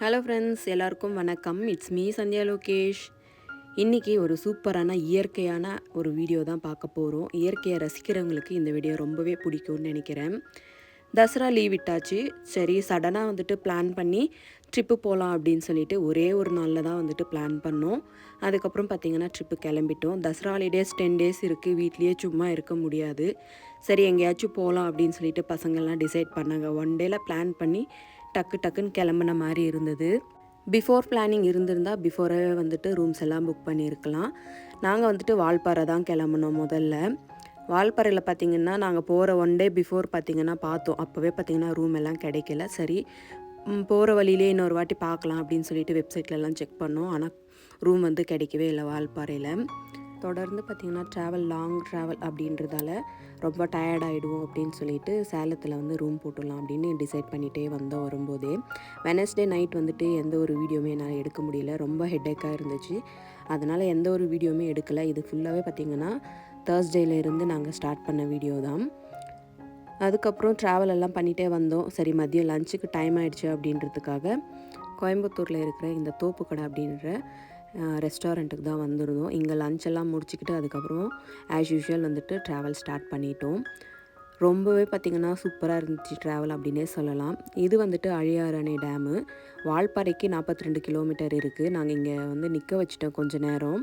Hello friends எல்லாருக்கும் வணக்கம். It's me Sandhya Lokesh. இன்றைக்கி ஒரு சூப்பரான இயற்கையான ஒரு வீடியோ தான் பார்க்க போகிறோம் இயற்கையை ரசிக்கிறவங்களுக்கு இந்த வீடியோ ரொம்பவே பிடிக்கும்னு நினைக்கிறேன். தசரா லீவ் விட்டாச்சு. சரி சடனாக வந்துட்டு பிளான் பண்ணி ட்ரிப்பு போகலாம் அப்படின்னு சொல்லிட்டு ஒரே ஒரு நாளில் தான் வந்துட்டு பிளான் பண்ணோம். அதுக்கப்புறம் பார்த்திங்கன்னா ட்ரிப்பு கிளம்பிட்டோம். தசரா ஹாலிடேஸ் டென் டேஸ் இருக்குது வீட்லேயே சும்மா இருக்க முடியாது. சரி எங்கேயாச்சும் போகலாம் அப்படின்னு சொல்லிட்டு பசங்கள்லாம் டிசைட் பண்ணாங்க. ஒன் டேயில் பிளான் பண்ணி டக்கு டக்குன்னு கிளம்புன மாதிரி இருந்தது. பிஃபோர் பிளானிங் இருந்திருந்தால் பிஃபோரே வந்துட்டு ரூம்ஸ் எல்லாம் புக் பண்ணியிருக்கலாம். நாங்கள் வந்துட்டு வால்பாறை தான் கிளம்புனோம் முதல்ல. வால்பாறையில் பார்த்திங்கன்னா நாங்கள் போகிற ஒன் டே பிஃபோர் பார்த்திங்கன்னா பார்த்தோம். அப்போவே பார்த்திங்கன்னா ரூம் எல்லாம் கிடைக்கல. சரி போகிற வழியிலே இன்னொரு வாட்டி பார்க்கலாம் அப்படின்னு சொல்லிட்டு வெப்சைட்லலாம் செக் பண்ணோம். ஆனால் ரூம் வந்து கிடைக்கவே இல்லை வால்பாறையில். தொடர்ந்து பார்த்திங்கன்னா ட்ராவல் லாங் ட்ராவல் அப்படின்றதால ரொம்ப டயர்டாகிடுவோம் அப்படின்னு சொல்லிட்டு சேலத்தில் வந்து ரூம் போட்டுடலாம் அப்படின்னு டிசைட் பண்ணிகிட்டே வந்தோம் வரும்போதே. வெனஸ்டே நைட் வந்துட்டு எந்த ஒரு வீடியோவுமே என்னால் எடுக்க முடியல. ரொம்ப ஹெட்டேக்காக இருந்துச்சு. அதனால் எந்த ஒரு வீடியோவுமே எடுக்கலை. இது ஃபுல்லாகவே பார்த்திங்கன்னா தேர்ஸ்டேலேருந்து நாங்கள் ஸ்டார்ட் பண்ண வீடியோ தான். அதுக்கப்புறம் ட்ராவல் எல்லாம் பண்ணிகிட்டே வந்தோம். சரி மதியம் லஞ்சுக்கு டைம் ஆயிடுச்சு அப்படின்றதுக்காக கோயம்புத்தூரில் இருக்கிற இந்த தோப்புக்கடை அப்படின்ற ரெஸ்டாரண்ட்டுக்கு தான் வந்திருந்தோம். இங்கே லஞ்செல்லாம் முடிச்சுக்கிட்டு அதுக்கப்புறம் ஆஸ் யூஷுவல் வந்துட்டு ட்ராவல் ஸ்டார்ட் பண்ணிட்டோம். ரொம்பவே பார்த்திங்கன்னா சூப்பராக இருந்துச்சு ட்ராவல் அப்படின்னே சொல்லலாம். இது வந்துட்டு அழியாறு அணை டேமு வால்பாறைக்கு நாற்பத்தி ரெண்டு கிலோமீட்டர் இருக்குது நாங்கள் இங்கே வந்து நிற்க வச்சுட்டோம் கொஞ்ச நேரம்.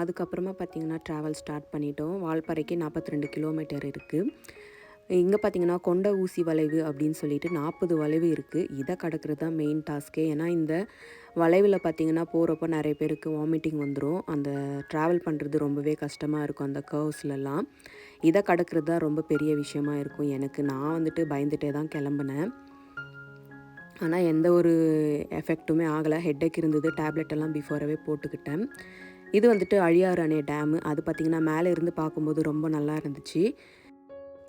அதுக்கப்புறமா பார்த்திங்கன்னா ட்ராவல் ஸ்டார்ட் பண்ணிட்டோம். வால்பாறைக்கு நாற்பத்தி ரெண்டு கிலோமீட்டர் இருக்குது இங்கே பார்த்தீங்கன்னா கொண்ட ஊசி வளைவு அப்படின்னு சொல்லிட்டு நாற்பது வளைவு இருக்குது இதை கடக்கிறது தான் மெயின் டாஸ்க்கே ஏன்னா இந்த வளைவில் பார்த்தீங்கன்னா போகிறப்ப நிறைய பேருக்கு வாமிட்டிங் வந்துடும் அந்த ட்ராவல் பண்ணுறது ரொம்பவே கஷ்டமாக இருக்கும் அந்த கர்வ்ஸ்லலாம் இதை கடக்கிறது தான் ரொம்ப பெரிய விஷயமா இருக்கும் எனக்கு. நான் வந்துட்டு பயந்துட்டே தான் கிளம்புனேன். ஆனால் எந்த ஒரு எஃபெக்ட்டுமே ஆகலை. ஹெட்டேக் இருந்தது. டேப்லெட் எல்லாம் பிஃபோரவே போட்டுக்கிட்டேன். இது வந்துட்டு அழியாறு அணை டேமு அது பார்த்திங்கன்னா மேலே இருந்து பார்க்கும்போது ரொம்ப நல்லா இருந்துச்சு.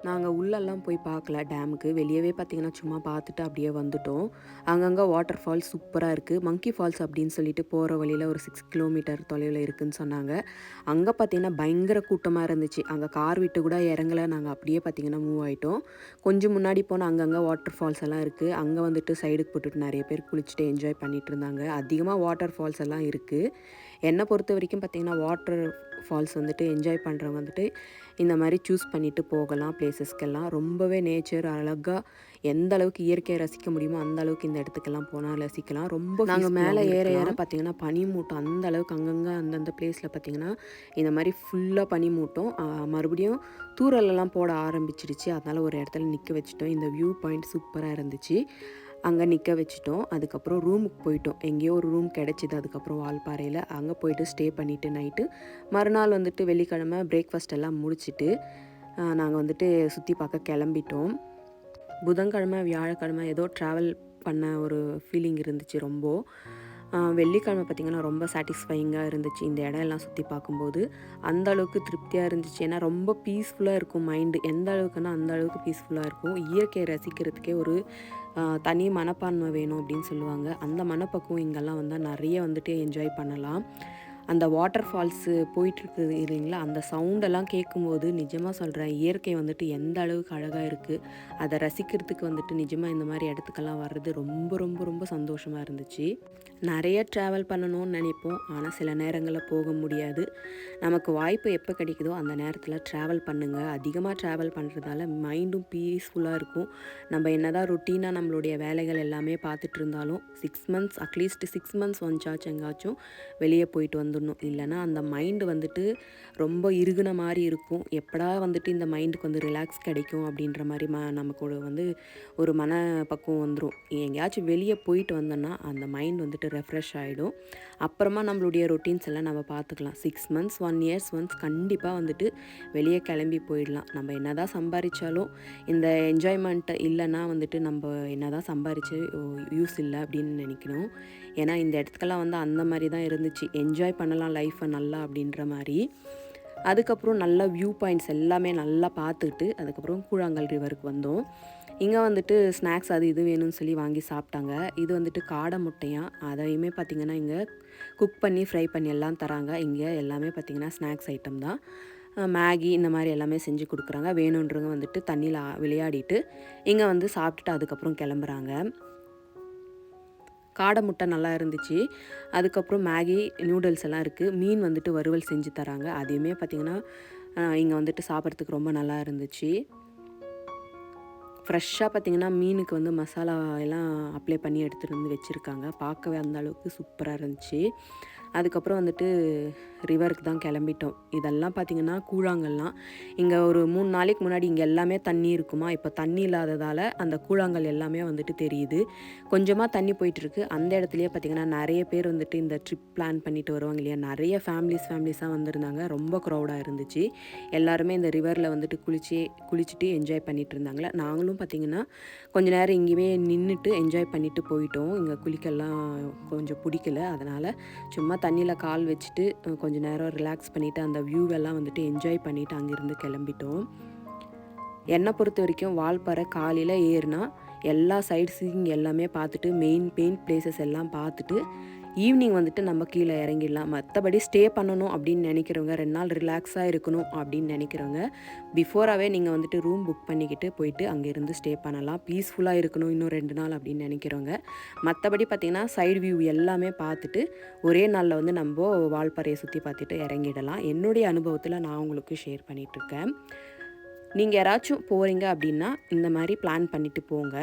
நாங்கள் உள்ளெல்லாம் போய் பார்க்கல. டேமுக்கு வெளியவே பார்த்திங்கன்னா சும்மா பார்த்துட்டு அப்படியே வந்துட்டோம். அங்கங்கே வாட்டர் ஃபால்ஸ் சூப்பராக இருக்குது மங்கி ஃபால்ஸ் அப்படின்னு சொல்லிட்டு போகிற வழியில் ஒரு சிக்ஸ் கிலோமீட்டர் தொலைவில் இருக்குதுன்னு சொன்னாங்க. அங்கே பார்த்திங்கன்னா பயங்கர கூட்டமாக இருந்துச்சு. அங்கே கார் விட்டு கூட இறங்கலை. நாங்கள் அப்படியே பார்த்திங்கன்னா மூவ் ஆகிட்டோம் கொஞ்சம் முன்னாடி போனால் அங்கங்கே வாட்டர் ஃபால்ஸ் எல்லாம் இருக்குது அங்கே வந்துட்டு சைடுக்கு போட்டுட்டு நிறைய பேர் குளிச்சுட்டு என்ஜாய் பண்ணிகிட்டு இருந்தாங்க. அதிகமாக வாட்டர் ஃபால்ஸ் எல்லாம் இருக்குது என்னை பொறுத்த வரைக்கும் பார்த்திங்கன்னா வாட்டர் ஃபால்ஸ் வந்துட்டு என்ஜாய் பண்ணுறவங்க வந்துட்டு இந்த மாதிரி சூஸ் பண்ணிவிட்டு போகலாம் பிளேசஸ்க்கெல்லாம் ரொம்பவே நேச்சர் அழகாக எந்த அளவுக்கு இயற்கையை ரசிக்க முடியுமோ அந்த அளவுக்கு இந்த இடத்துக்கெல்லாம் போனால் ரசிக்கலாம். ரொம்ப நாங்கள் மேலே ஏற ஏற பார்த்திங்கன்னா பனிமூட்டம் அந்த அளவுக்கு அங்கங்கே அந்தந்த பிளேஸில் பார்த்திங்கன்னா இந்த மாதிரி ஃபுல்லாக பனிமூட்டம். மறுபடியும் தூரலெல்லாம் போட ஆரம்பிச்சிருச்சு. அதனால் ஒரு இடத்துல நிற்க வச்சுட்டோம். இந்த வியூ பாயிண்ட் சூப்பராக இருந்துச்சு. அங்கே நிற்க வச்சுட்டோம். அதுக்கப்புறம் ரூமுக்கு போயிட்டோம். எங்கேயோ ஒரு ரூம் கிடச்சிது. அதுக்கப்புறம் வால்பாறையில் அங்கே போயிட்டு ஸ்டே பண்ணிவிட்டு நைட்டு மறுநாள் வந்துட்டு வெள்ளிக்கிழமை பிரேக்ஃபாஸ்ட் எல்லாம் முடிச்சுட்டு நாங்கள் வந்துட்டு சுற்றி பார்க்க கிளம்பிட்டோம். புதன்கிழமை வியாழக்கிழமை ஏதோ ட்ராவல் பண்ண ஒரு ஃபீலிங் இருந்துச்சு ரொம்ப. வெள்ளிக்கிழமை பார்த்திங்கன்னா ரொம்ப சாட்டிஸ்ஃபைங்காக இருந்துச்சு. இந்த இடம் எல்லாம் சுற்றி பார்க்கும்போது. அந்த அளவுக்கு திருப்தியாக இருந்துச்சு. ஏன்னா ரொம்ப பீஸ்ஃபுல்லாக இருக்கும் மைண்டு எந்த அளவுக்குன்னா அந்த அளவுக்கு பீஸ்ஃபுல்லாக இருக்கும். இயற்கையை ரசிக்கிறதுக்கே ஒரு தனி மனப்பான்மை வேணும் அப்படின்னு சொல்லுவாங்க. அந்த மனப்பக்குவம் இங்கெல்லாம் வந்தால் நிறைய வந்துட்டு என்ஜாய் பண்ணலாம். அந்த வாட்டர் ஃபால்ஸு போயிட்டுருக்குது இல்லைங்களா? அந்த சவுண்டெல்லாம் கேட்கும்போது நிஜமாக சொல்கிறேன் இயற்கை வந்துட்டு எந்த அளவுக்கு அழகாக இருக்குது அதை ரசிக்கிறதுக்கு வந்துட்டு நிஜமாக இந்த மாதிரி இடத்துக்கெல்லாம் வர்றது ரொம்ப ரொம்ப ரொம்ப சந்தோஷமாக இருந்துச்சு. நிறைய ட்ராவல் பண்ணணும்னு நினைப்போம். ஆனால் சில நேரங்களில் போக முடியாது. நமக்கு வாய்ப்பு எப்போ கிடைக்குதோ அந்த நேரத்தில் ட்ராவல் பண்ணுங்கள் அதிகமாக ட்ராவல் பண்ணுறதால மைண்டும் பீஸ்ஃபுல்லாக இருக்கும். நம்ம என்ன தான் ருட்டீனாக நம்மளுடைய வேலைகள் எல்லாமே பார்த்துட்டு இருந்தாலும் six months at least six months ஒன்ச்சாச்சும் எங்காச்சும் வெளியே போயிட்டு வந்துடணும். இல்லைனா அந்த மைண்டு வந்துட்டு ரொம்ப இறுகுன மாதிரி இருக்கும். எப்படா வந்துட்டு இந்த மைண்டுக்கு வந்து ரிலாக்ஸ் கிடைக்கும் அப்படின்ற மாதிரி ம நமக்கு வந்து ஒரு மன பக்குவம் வந்துடும் எங்கேயாச்சும் வெளியே போயிட்டு வந்தோன்னா அந்த மைண்ட் வந்துட்டு ரெஃப்ரெஷ் ஆகிடும் அப்புறமா நம்மளுடைய ரொட்டீன்ஸ் எல்லாம் நம்ம பார்த்துக்கலாம் six months one years once கண்டிப்பாக வந்துட்டு வெளியே கிளம்பி போயிடலாம். நம்ம என்ன தான் சம்பாதிச்சாலும் இந்த என்ஜாய்மெண்ட் இல்லைன்னா வந்துட்டு நம்ம என்ன தான் சம்பாரித்து யூஸ் இல்லை அப்படின்னு நினைக்கணும். ஏன்னா இந்த இடத்துக்கெல்லாம் வந்து அந்த மாதிரி தான் இருந்துச்சு. என்ஜாய் பண்ணலாம் லைஃப்பை நல்லா அப்படின்ற மாதிரி. அதுக்கப்புறம் நல்ல வியூ பாயிண்ட்ஸ் எல்லாமே நல்லா பார்த்துக்கிட்டு அதுக்கப்புறம் கூழாங்கல் ரிவருக்கு வந்தோம். இங்கே வந்துட்டு ஸ்நாக்ஸ் அது இது வேணும்னு சொல்லி வாங்கி சாப்பிட்டாங்க. இது வந்துட்டு காடை முட்டையாக அதையுமே பார்த்திங்கன்னா இங்கே குக் பண்ணி ஃப்ரை பண்ணி எல்லாம் தராங்க. இங்கே எல்லாமே பார்த்திங்கன்னா ஸ்நாக்ஸ் ஐட்டம் தான். மேகி இந்த மாதிரி எல்லாமே செஞ்சு கொடுக்குறாங்க. வேணுன்றவங்க வந்துட்டு தண்ணியில் விளையாடிட்டு இங்கே வந்து சாப்பிட்டுட்டு அதுக்கப்புறம் கிளம்புறாங்க. காடை முட்டை நல்லா இருந்துச்சு. அதுக்கப்புறம் மேகி நூடுல்ஸ் எல்லாம் இருக்குது மீன் வந்துட்டு வறுவல் செஞ்சு தராங்க. அதையுமே பார்த்திங்கன்னா இங்கே வந்துட்டு சாப்பிட்றதுக்கு ரொம்ப நல்லா இருந்துச்சு. ஃப்ரெஷ்ஷாக பார்த்திங்கன்னா மீனுக்கு வந்து மசாலா எல்லாம் அப்ளை பண்ணி எடுத்துகிட்டு வந்து வச்சுருக்காங்க. பார்க்கவே அந்த அளவுக்கு சூப்பராக இருந்துச்சு. அதுக்கப்புறம் வந்துட்டு ரிவருக்கு தான் கிளம்பிட்டோம். இதெல்லாம் பார்த்திங்கன்னா கூழாங்கல்லாம். இங்கே ஒரு மூணு நாளைக்கு முன்னாடி இங்கே எல்லாமே தண்ணி இருக்குமா? இப்போ தண்ணி இல்லாததால் அந்த கூழாங்கல் எல்லாமே வந்துட்டு தெரியுது. கொஞ்சமாக தண்ணி போயிட்டுருக்கு. அந்த இடத்துலையே பார்த்திங்கன்னா நிறைய பேர் வந்துட்டு இந்த ட்ரிப் பிளான் பண்ணிட்டு வருவாங்க இல்லையா? நிறைய ஃபேமிலிஸ் ஃபேமிலிஸாக வந்திருந்தாங்க. ரொம்ப க்ரௌடாக இருந்துச்சு. எல்லாருமே இந்த ரிவரில் வந்துட்டு குளிச்சு குளிச்சுட்டு என்ஜாய் பண்ணிட்டு இருந்தாங்களே நாங்களும் பார்த்திங்கன்னா கொஞ்ச நேரம் இங்கேயுமே நின்றுட்டு என்ஜாய் பண்ணிட்டு போயிட்டோம். இங்கே குளிக்கெல்லாம் கொஞ்சம் பிடிக்கல. அதனால் சும்மா தண்ணியில் கால் வச்சுட்டு கொஞ்சம் நேரம் ரிலாக்ஸ் பண்ணிவிட்டு அந்த வியூவெல்லாம் வந்துட்டு என்ஜாய் பண்ணிவிட்டு அங்கேருந்து கிளம்பிட்டோம். என்னை பொறுத்த வரைக்கும் வால்பாறை காலையில் ஏறினா எல்லா சைட் சீயிங் எல்லாமே பார்த்துட்டு மெயின் பெயின் பிளேசஸ் எல்லாம் பார்த்துட்டு ஈவினிங் வந்துட்டு நம்ம கீழே இறங்கிடலாம். மற்றபடி ஸ்டே பண்ணணும் அப்படின்னு நினைக்கிறவங்க ரெண்டு நாள் ரிலாக்ஸாக இருக்கணும் அப்படின்னு நினைக்கிறவங்க பிஃபோராகவே நீங்கள் வந்துட்டு ரூம் புக் பண்ணிக்கிட்டு போயிட்டு அங்கேருந்து ஸ்டே பண்ணலாம். பீஸ்ஃபுல்லாக இருக்கணும் இன்னும் ரெண்டு நாள் அப்படின்னு நினைக்கிறவங்க. மற்றபடி பார்த்திங்கன்னா சைடு வியூ எல்லாமே பார்த்துட்டு ஒரே நாளில் வந்து நம்ம வால்பாறையை சுற்றி பார்த்துட்டு இறங்கிடலாம். என்னுடைய அனுபவத்தில் நான் உங்களுக்கு ஷேர் பண்ணிகிட்ருக்கேன் நீங்கள் யாராச்சும் போகிறீங்க அப்படின்னா இந்த மாதிரி பிளான் பண்ணிவிட்டு போங்க.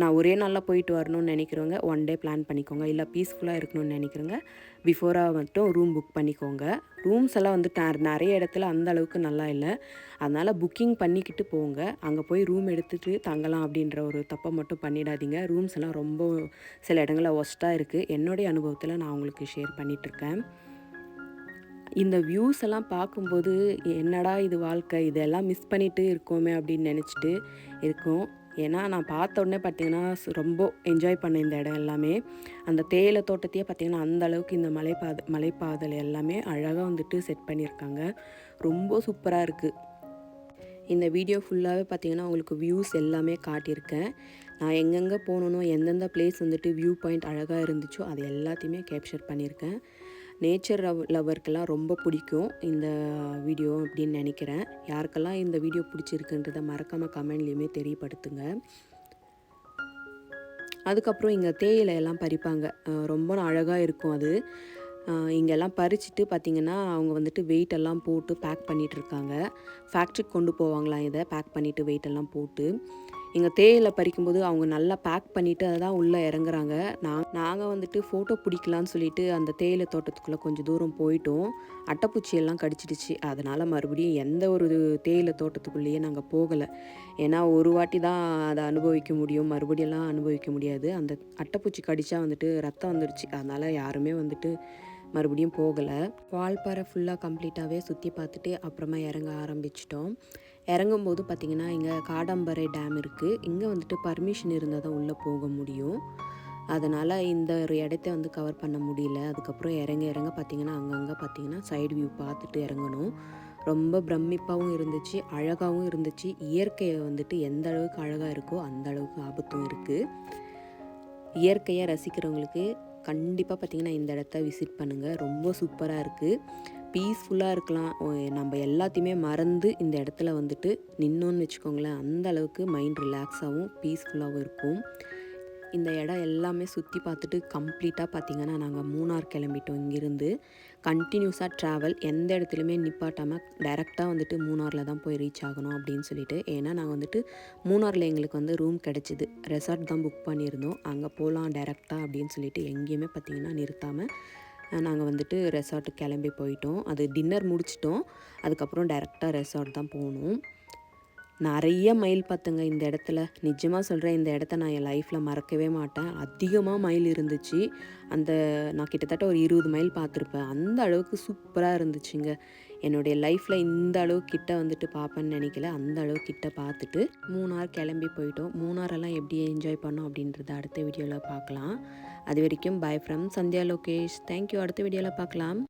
நான் ஒரே நாளில் போயிட்டு வரணும்னு நினைக்கிறவங்க ஒன் டே பிளான் பண்ணிக்கோங்க. இல்லை பீஸ்ஃபுல்லாக இருக்கணும்னு நினைக்கிறவங்க பிஃபோராக மட்டும் ரூம் புக் பண்ணிக்கோங்க. ரூம்ஸ் எல்லாம் வந்து நிறைய இடத்துல அந்த அளவுக்கு நல்லா இல்லை. அதனால் புக்கிங் பண்ணிக்கிட்டு போங்க. அங்கே போய் ரூம் எடுத்துகிட்டு தங்கலாம் அப்படின்ற ஒரு தப்பை மட்டும் பண்ணிடாதீங்க. ரூம்ஸ் எல்லாம் ரொம்ப சில இடங்களில் ஒஸ்ட்டாக இருக்குது என்னுடைய அனுபவத்தில் நான் உங்களுக்கு ஷேர் பண்ணிகிட்ருக்கேன் இந்த வியூஸ் எல்லாம் பார்க்கும்போது என்னடா இது வாழ்க்கை? இதெல்லாம் மிஸ் பண்ணிட்டு இருக்கோமே அப்படின்னு நினச்சிட்டு இருக்கோம். ஏன்னா நான் பார்த்த உடனே பார்த்தீங்கன்னா ரொம்ப என்ஜாய் பண்ணேன் இந்த இடம் எல்லாமே. அந்த தேயிலை தோட்டத்தையே பார்த்தீங்கன்னா அந்த அளவுக்கு இந்த மலைப்பாத மலைப்பாதல் எல்லாமே அழகாக வந்துட்டு செட் பண்ணியிருக்காங்க. ரொம்ப சூப்பராக இருக்குது இந்த வீடியோ ஃபுல்லாகவே பார்த்தீங்கன்னா உங்களுக்கு வியூஸ் எல்லாமே காட்டியிருக்கேன். நான் எங்கெங்கே போகணுன்னோ எந்தெந்த பிளேஸ் வந்துட்டு வியூ பாயிண்ட் அழகாக இருந்துச்சோ அது எல்லாத்தையுமே கேப்சர் பண்ணியிருக்கேன். நேச்சர் லவ் லவர்க்கெல்லாம் ரொம்ப பிடிக்கும் இந்த வீடியோ அப்படின்னு நினைக்கிறேன். யாருக்கெல்லாம் இந்த வீடியோ பிடிச்சிருக்குன்றத மறக்காமல் கமெண்ட்லேயுமே தெரியப்படுத்துங்க. அதுக்கப்புறம் இங்கே தேயிலை எல்லாம் பறிப்பாங்க. ரொம்ப அழகாக இருக்கும் அது. இங்கெல்லாம் பறிச்சுட்டு பார்த்திங்கன்னா அவங்க வந்துட்டு வெயிட் எல்லாம் போட்டு பேக் பண்ணிகிட்ருக்காங்க ஃபேக்ட்ரிக்கு கொண்டு போவாங்களாம் இதை பேக் பண்ணிவிட்டு வெயிட் எல்லாம் போட்டு. எங்கள் தேயிலை பறிக்கும்போது அவங்க நல்லா பேக் பண்ணிவிட்டு அதை தான் உள்ளே இறங்குறாங்க. நான் நாங்கள் வந்துட்டு ஃபோட்டோ பிடிக்கலான்னு சொல்லிட்டு அந்த தேயிலை தோட்டத்துக்குள்ளே கொஞ்சம் தூரம் போயிட்டோம். அட்டைப்பூச்சி எல்லாம் கடிச்சிடுச்சு. அதனால் மறுபடியும் எந்த ஒரு தேயிலை தோட்டத்துக்குள்ளேயே நாங்கள் போகலை. ஏன்னா ஒரு வாட்டி தான் அதை அனுபவிக்க முடியும். மறுபடியெல்லாம் அனுபவிக்க முடியாது. அந்த அட்டைப்பூச்சி கடித்தா வந்துட்டு ரத்தம் வந்துடுச்சு அதனால் யாருமே வந்துட்டு மறுபடியும் போகலை. வால்பாறை ஃபுல்லாக கம்ப்ளீட்டாகவே சுற்றி பார்த்துட்டு அப்புறமா இறங்க ஆரம்பிச்சிட்டோம். இறங்கும்போது பார்த்திங்கன்னா இங்கே காடம்பரை டேம் இருக்குது இங்கே வந்துட்டு பர்மிஷன் இருந்தால் தான் உள்ளே போக முடியும். அதனால் இந்த ஒரு இடத்த வந்து கவர் பண்ண முடியல. அதுக்கப்புறம் இறங்க இறங்க பார்த்திங்கன்னா அங்கங்கே பார்த்திங்கன்னா சைடு வியூ பார்த்துட்டு இறங்கணும் ரொம்ப பிரமிப்பாகவும் இருந்துச்சு அழகாகவும் இருந்துச்சு. இயற்கையை வந்துட்டு எந்த அளவுக்கு அழகாக இருக்கோ அந்த அளவுக்கு ஆபத்தும் இருக்குது இயற்கையை ரசிக்கிறவங்களுக்கு கண்டிப்பாக பார்த்திங்கன்னா இந்த இடத்த விசிட் பண்ணுங்கள் ரொம்ப சூப்பராக இருக்குது பீஸ்ஃபுல்லாக இருக்கலாம். நம்ம எல்லாத்தையுமே மறந்து இந்த இடத்துல வந்துட்டு நின்னோன்னு வச்சுக்கோங்களேன். அந்த அளவுக்கு மைண்ட் ரிலாக்ஸாகவும் பீஸ்ஃபுல்லாகவும் இருக்கும். இந்த இடம் எல்லாமே சுற்றி பார்த்துட்டு கம்ப்ளீட்டாக பார்த்திங்கன்னா நாங்கள் மூணார் கிளம்பிட்டோம் இங்கேருந்து. கண்டினியூஸாக ட்ராவல் எந்த இடத்துலையுமே நிப்பாட்டாமல் டைரெக்டாக வந்துட்டு மூணாரில் தான் போய் ரீச் ஆகணும் அப்படின்னு சொல்லிட்டு. ஏன்னா நாங்கள் வந்துட்டு மூணாரில் எங்களுக்கு வந்து ரூம் கிடச்சிது. ரெசார்ட் தான் புக் பண்ணியிருந்தோம். அங்கே போகலாம் டைரெக்டாக அப்படின்னு சொல்லிட்டு எங்கேயுமே பார்த்திங்கன்னா நிறுத்தாமல் நாங்கள் வந்துட்டு ரெசார்ட்டுக்கு கிளம்பி போயிட்டோம். அது டின்னர் முடிச்சிட்டோம். அதுக்கப்புறம் டைரெக்டாக ரெசார்ட் தான் போகணும் நிறைய மயில் பார்த்துங்க. இந்த இடத்துல நிஜமாக சொல்கிறேன் இந்த இடத்த நான் என் லைஃப்பில் மறக்கவே மாட்டேன். அதிகமாக மயில் இருந்துச்சு. அந்த நான் கிட்டத்தட்ட ஒரு இருபது மைல் பார்த்துருப்பேன். அந்த அளவுக்கு சூப்பராக இருந்துச்சுங்க. என்னுடைய லைஃப்பில் இந்த அளவு கிட்ட வந்துட்டு பார்ப்பேன்னு நினைக்கல. அந்த அளவு கிட்ட பார்த்துட்டு மூணார் கிளம்பி போயிட்டோம். மூணாரெல்லாம் எப்படி என்ஜாய் பண்ணோம் அப்படின்றத அடுத்த வீடியோவில் பார்க்கலாம். அது வரைக்கும் bye from Sandhya Lokesh. Thank you அடுத்த வீடியோவில் பார்க்கலாம்.